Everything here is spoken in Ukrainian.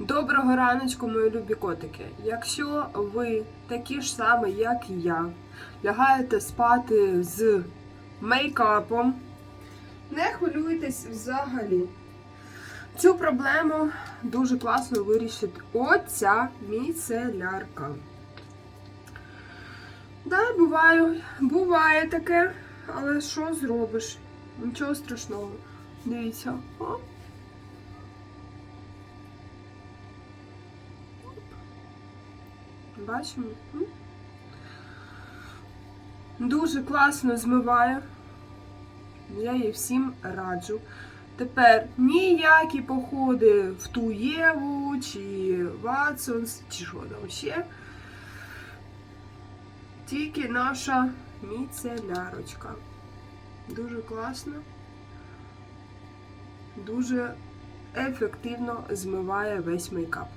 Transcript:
Доброго раночку, мої любі котики. Якщо ви такі ж самі, як і я, лягаєте спати з мейкапом, не хвилюйтесь взагалі. Цю проблему дуже класно вирішить оця міцелярка. Да, буває, буває таке, але що зробиш? Нічого страшного. Дивіться. Бачимо? Дуже класно змиває. Я їй всім раджу. Тепер ніякі походи в ту Єву, чи Ватсонс, чи що там ще. Тільки наша міцелярочка. Дуже класно. Дуже ефективно змиває весь мейкап.